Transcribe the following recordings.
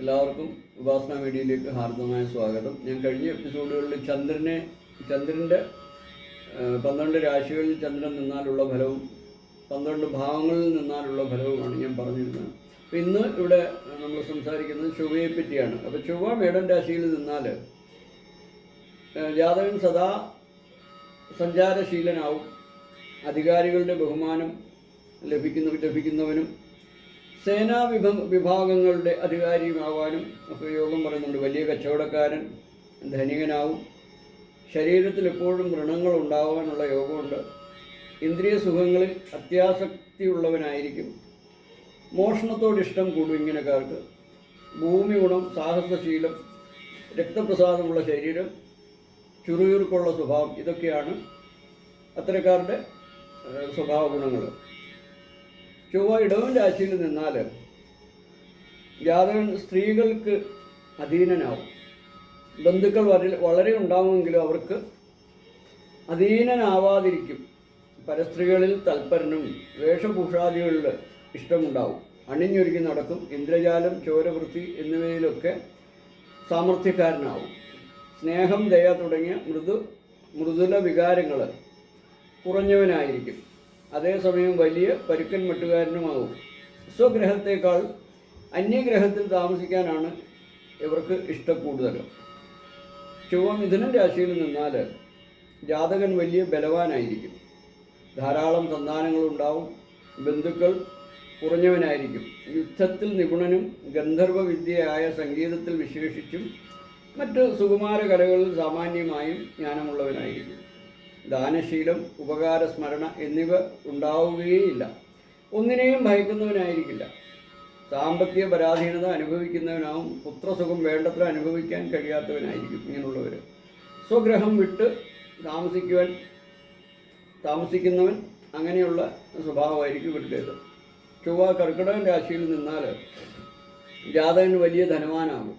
എല്ലാവർക്കും ഉപാസന മീഡിയയിലേക്ക് ഹാർദമായ സ്വാഗതം. ഞാൻ കഴിഞ്ഞ എപ്പിസോഡുകളിൽ ചന്ദ്രനെ ചന്ദ്രന്റെ പന്ത്രണ്ട് രാശികളിൽ ചന്ദ്രൻ നിന്നാലുള്ള ഫലവും പന്ത്രണ്ട് ഭാവങ്ങളിൽ നിന്നാലുള്ള ഫലവുമാണ് ഞാൻ പറഞ്ഞിരുന്നത്. അപ്പം ഇന്ന് ഇവിടെ നമ്മൾ സംസാരിക്കുന്നത് ചൊവ്വയെ പറ്റിയാണ്. അപ്പോൾ ചൊവ്വ മേടൻ രാശിയിൽ നിന്നാൽ ജാതകൻ സദാ സഞ്ചാരശീലനാവും. അധികാരികളുടെ ബഹുമാനം ലഭിക്കുന്ന ലഭിക്കുന്നവനും സേനാ വിഭ വിഭാഗങ്ങളുടെ അധികാരിയുമാവാനും ഒക്കെ യോഗം പറയുന്നുണ്ട്. വലിയ കച്ചവടക്കാരൻ ധനികനാവും. ശരീരത്തിൽ എപ്പോഴും വ്രണങ്ങൾ ഉണ്ടാവാനുള്ള യോഗമുണ്ട്. ഇന്ദ്രിയ സുഖങ്ങളിൽ അത്യാസക്തിയുള്ളവനായിരിക്കും. മോഷണത്തോട് ഇഷ്ടം കൂടും ഇങ്ങനെക്കാർക്ക്. ഭൂമി ഗുണം സാഹസശീലം രക്തപ്രസാദമുള്ള ശരീരം ചുറുചുറുക്കുള്ള സ്വഭാവം ഇതൊക്കെയാണ് അത്തരക്കാരുടെ സ്വഭാവ ഗുണങ്ങൾ ചൊവ്വ ഇടവൻ രാശിയിൽ നിന്നാൽ ജാതകൻ സ്ത്രീകൾക്ക് അധീനനാവും. ബന്ധുക്കൾ വളരെ വളരെ ഉണ്ടാവുമെങ്കിലും അവർക്ക് അധീനനാവാതിരിക്കും. പരസ്ത്രീകളിൽ തൽപരനും വേഷഭൂഷാദികളിൽ ഇഷ്ടമുണ്ടാവും. അണിഞ്ഞൊരുങ്ങി നടക്കും. ഇന്ദ്രജാലം ചോരവൃത്തി എന്നിവയിലൊക്കെ സാമർഥ്യക്കാരനാവും. സ്നേഹം ദയ തുടങ്ങിയ മൃദു മൃദുല വികാരങ്ങൾ കുറഞ്ഞവനായിരിക്കും. അതേസമയം വലിയ പരുക്കൻ മട്ടുകാരനുമാകും. സ്വഗ്രഹത്തേക്കാൾ അന്യഗ്രഹത്തിൽ താമസിക്കാനാണ് ഇവർക്ക് ഇഷ്ടക്കൂടുതൽ ചൊവ്വ മിഥുനം രാശിയിൽ നിന്നാൽ ജാതകൻ വലിയ ബലവാനായിരിക്കും. ധാരാളം സന്താനങ്ങളുണ്ടാവും. ബന്ധുക്കൾ കുറഞ്ഞവനായിരിക്കും. യുദ്ധത്തിൽ നിപുണനും ഗന്ധർവ വിദ്യയായ സംഗീതത്തിൽ വിശേഷിച്ചും മറ്റ് സുകുമാര കലകളിൽ സാമാന്യമായും ജ്ഞാനമുള്ളവനായിരിക്കും. ദാനശീലം ഉപകാരസ്മരണ എന്നിവ ഉണ്ടാവുകയേയില്ല. ഒന്നിനെയും ഭയക്കുന്നവനായിരിക്കില്ല. സാമ്പത്തിക പരാധീനത അനുഭവിക്കുന്നവനാവും പുത്രസുഖം വേണ്ടത്ര അനുഭവിക്കാൻ കഴിയാത്തവനായിരിക്കും ഇങ്ങനെയുള്ളവർ. സ്വഗ്രഹം വിട്ട് താമസിക്കുവാൻ താമസിക്കുന്നവൻ അങ്ങനെയുള്ള സ്വഭാവമായിരിക്കും ഇവിടുത്തേത് ചൊവ്വ കർക്കിടകൻ രാശിയിൽ നിന്നാൽ ജാതകൻ വലിയ ധനവാനാകും.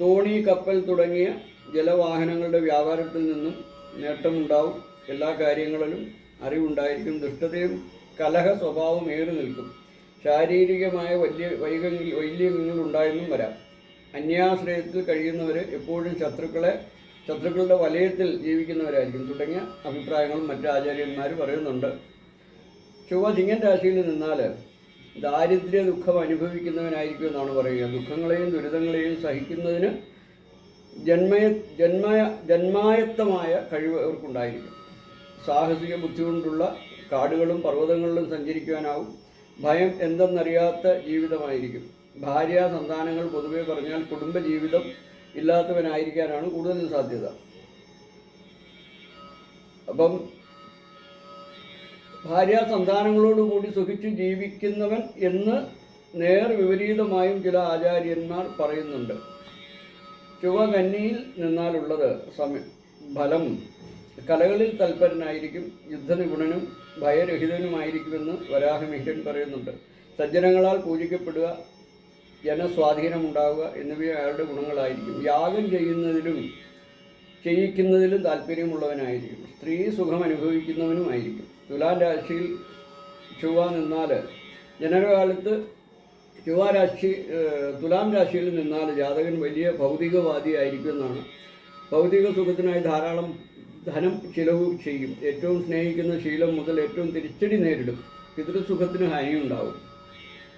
തോണി കപ്പൽ തുടങ്ങിയ ജലവാഹനങ്ങളുടെ വ്യാപാരത്തിൽ നിന്നും നേട്ടമുണ്ടാവും. എല്ലാ കാര്യങ്ങളിലും അറിവുണ്ടായിരിക്കും. ദുഷ്ടതയും കലഹ സ്വഭാവം ഏറി നിൽക്കും. ശാരീരികമായ വലിയ വൈകങ്ങൾ വൈകല്യങ്ങൾ ഉണ്ടായെന്നും വരാം. അന്യാശ്രയത്തിൽ കഴിയുന്നവർ എപ്പോഴും ശത്രുക്കളെ ശത്രുക്കളുടെ വലയത്തിൽ ജീവിക്കുന്നവരായിരിക്കും. തുടങ്ങിയ അഭിപ്രായങ്ങളും മറ്റ് ആചാര്യന്മാർ പറയുന്നുണ്ട്. ചൊവ്വ ചിങ്ങൻ രാശിയിൽ നിന്നാൽ ദാരിദ്ര്യ ദുഃഖം അനുഭവിക്കുന്നവനായിരിക്കും എന്നാണ് പറയുക. ദുഃഖങ്ങളെയും ദുരിതങ്ങളെയും സഹിക്കുന്നതിന് ജന്മയ ജന്മയ ജന്മായത്തമായ കഴിവ് അവർക്കുണ്ടായിരിക്കും. സാഹസിക ബുദ്ധി കൊണ്ടുള്ള കാടുകളും പർവതങ്ങളിലും സഞ്ചരിക്കുവാനാവും. ഭയം എന്തെന്നറിയാത്ത ജീവിതമായിരിക്കും. ഭാര്യ സന്താനങ്ങൾ പൊതുവെ പറഞ്ഞാൽ കുടുംബ ജീവിതം ഇല്ലാത്തവനായിരിക്കാനാണ് കൂടുതൽ സാധ്യത. അപ്പം ഭാര്യ സന്താനങ്ങളോടുകൂടി സുഖിച്ച് ജീവിക്കുന്നവൻ എന്ന് നേർ വിപരീതമായും ചില ആചാര്യന്മാർ പറയുന്നുണ്ട്. ചുവ കന്നിയിൽ നിന്നാലുള്ളത് സമയ ഫലം കലകളിൽ തൽപരനായിരിക്കും യുദ്ധനിപുണനും ഭയരഹിതനുമായിരിക്കുമെന്ന് വരാഹമിഹിരൻ പറയുന്നുണ്ട്. സജ്ജനങ്ങളാൽ പൂജിക്കപ്പെടുക ജനസ്വാധീനമുണ്ടാവുക എന്നിവ അയാളുടെ ഗുണങ്ങളായിരിക്കും. യാഗം ചെയ്യുന്നതിലും ചെയ്യിക്കുന്നതിലും താല്പര്യമുള്ളവനായിരിക്കും സ്ത്രീ സുഖം അനുഭവിക്കുന്നവനുമായിരിക്കും. തുലാം രാശിയിൽ ചൊവ്വ നിന്നാൽ ജനനകാലത്ത് ചൊവ്വ രാശി ഏഹ്, തുലാം രാശിയിൽ നിന്നാൽ ജാതകൻ വലിയ ഭൗതികവാദിയായിരിക്കും എന്നാണ് ഭൗതിക സുഖത്തിനായി ധാരാളം ധനം ചിലവ് ചെയ്യും. ഏറ്റവും സ്നേഹിക്കുന്ന ശീലം മുതൽ ഏറ്റവും തിരിച്ചടി നേരിടും. പിതൃസുഖത്തിന് ഹാനിയുണ്ടാവും.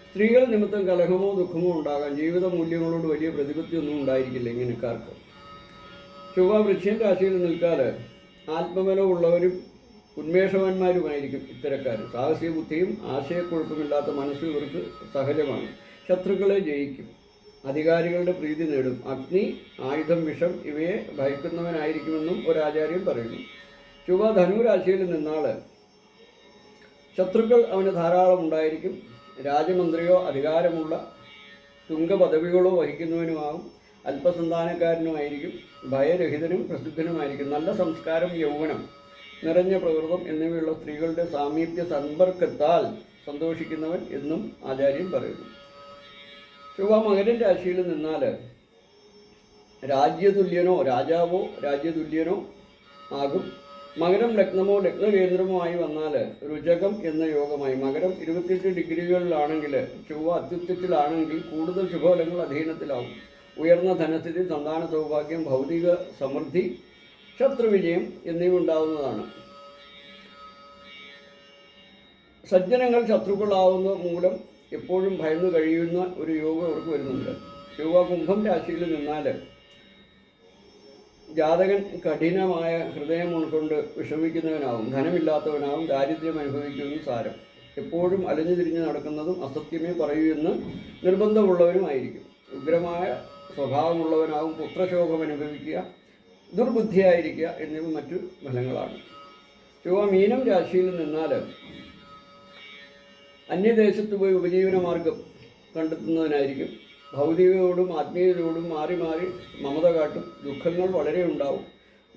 സ്ത്രീകൾ നിമിത്തം കലഹമോ ദുഃഖമോ ഉണ്ടാകാം. ജീവിത മൂല്യങ്ങളോട് വലിയ പ്രതിപത്തിയൊന്നും ഉണ്ടായിരിക്കില്ല ഇങ്ങനെക്കാർക്ക്. ചൊവ്വ വൃക്ഷ്യൻ രാശിയിൽ നിൽക്കാതെ ആത്മബലമുള്ളവരും ഉന്മേഷവാന്മാരുമായിരിക്കും ഇത്തരക്കാർ സാഹസിക ബുദ്ധിയും ആശയക്കുഴപ്പമില്ലാത്ത മനസ്സും ഇവർക്ക് സഹജമാണ്. ശത്രുക്കളെ ജയിക്കും. അധികാരികളുടെ പ്രീതി നേടും. അഗ്നി ആയുധം വിഷം ഇവയെ ഭയക്കുന്നവനായിരിക്കുമെന്നും ഒരാചാര്യൻ പറയുന്നു. ചുവ ധനുരാശിയിൽ നിന്നാൾ ശത്രുക്കൾ അവന് ധാരാളം ഉണ്ടായിരിക്കും. രാജമന്ത്രിയോ അധികാരമുള്ള തുങ്കപദവികളോ വഹിക്കുന്നവനുമാകും അല്പസന്താനക്കാരനുമായിരിക്കും. ഭയരഹിതനും പ്രസിദ്ധനുമായിരിക്കും. നല്ല സംസ്കാരം യൗവനം. നിറഞ്ഞ പ്രകൃതം എന്നിവയുള്ള സ്ത്രീകളുടെ സാമീപ്യ സമ്പർക്കത്താൽ സന്തോഷിക്കുന്നവൻ എന്നും ആചാര്യൻ പറയുന്നു. ചൊവ്വ മകരൻ രാശിയിൽ നിന്നാൽ രാജ്യതുല്യനോ രാജാവോ രാജ്യതുല്യനോ ആകും. മകരം ലഗ്നമോ ലഗ്നകേന്ദ്രമോ ആയി വന്നാൽ രുചകം എന്ന യോഗമായി. മകരം ഇരുപത്തിയെട്ട് ഡിഗ്രികളിലാണെങ്കിൽ ചൊവ്വ അത്യുച്ചത്തിലാണെങ്കിൽ കൂടുതൽ ശുഭഫലങ്ങൾ അധീനത്തിലാവും ഉയർന്ന ധനസ്ഥിതി സന്താന സൗഭാഗ്യം ഭൗതിക സമൃദ്ധി ശത്രുവിജയം എന്നിവ ഉണ്ടാവുന്നതാണ്. സജ്ജനങ്ങൾ ശത്രുക്കളാവുന്ന മൂലം എപ്പോഴും ഭയന്നു കഴിയുന്ന ഒരു യോഗം അവർക്ക് വരുന്നുണ്ട്. യോഗ കുംഭം രാശിയിൽ നിന്നാൽ ജാതകൻ കഠിനമായ ഹൃദയം ഉൾക്കൊണ്ട് വിഷമിക്കുന്നവനാവും ധനമില്ലാത്തവനാവും ദാരിദ്ര്യം അനുഭവിക്കുമെന്ന് സാരം. എപ്പോഴും അലഞ്ഞു തിരിഞ്ഞ് നടക്കുന്നതും അസത്യമേ പറയൂ എന്ന് നിർബന്ധമുള്ളവനുമായിരിക്കും ഉഗ്രമായ സ്വഭാവമുള്ളവനാവും പുത്രശോഭം അനുഭവിക്കുക ദുർബുദ്ധിയായിരിക്കുക എന്നിവ മറ്റു ഫലങ്ങളാണ്. ചൊവ്വ മീനം രാശിയിൽ നിന്നാൽ അന്യദേശത്ത് പോയി ഉപജീവനമാർഗം കണ്ടെത്തുന്നതിനായിരിക്കും ഭൗതികയോടും ആത്മീയതയോടും മാറി മാറി മമത കാട്ടും ദുഃഖങ്ങൾ വളരെ ഉണ്ടാവും.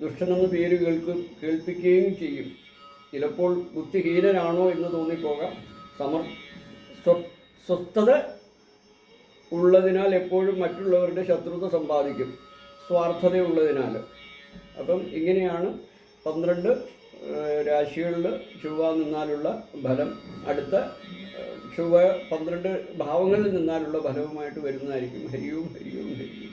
ദുഷ്ടനെന്ന് പേര് കേൾക്കും കേൾപ്പിക്കുകയും ചെയ്യും. ചിലപ്പോൾ ബുദ്ധിഹീനനാണോ എന്ന് തോന്നിപ്പോകാം. സമർ സ്വ- സ്വസ്ഥത ഉള്ളതിനാൽ എപ്പോഴും മറ്റുള്ളവരുടെ ശത്രുത സമ്പാദിക്കും. സ്വാർത്ഥതയുള്ളതിനാൽ. അപ്പം ഇങ്ങനെയാണ് പന്ത്രണ്ട് രാശികളിൽ ചൊവ്വ നിന്നാലുള്ള ഫലം. അടുത്ത ചൊവ്വ പന്ത്രണ്ട് ഭാവങ്ങളിൽ നിന്നാലുള്ള ഫലവുമായിട്ട് വരുന്നതായിരിക്കും. ഹരിയും ഹരിയും ഹരിയും.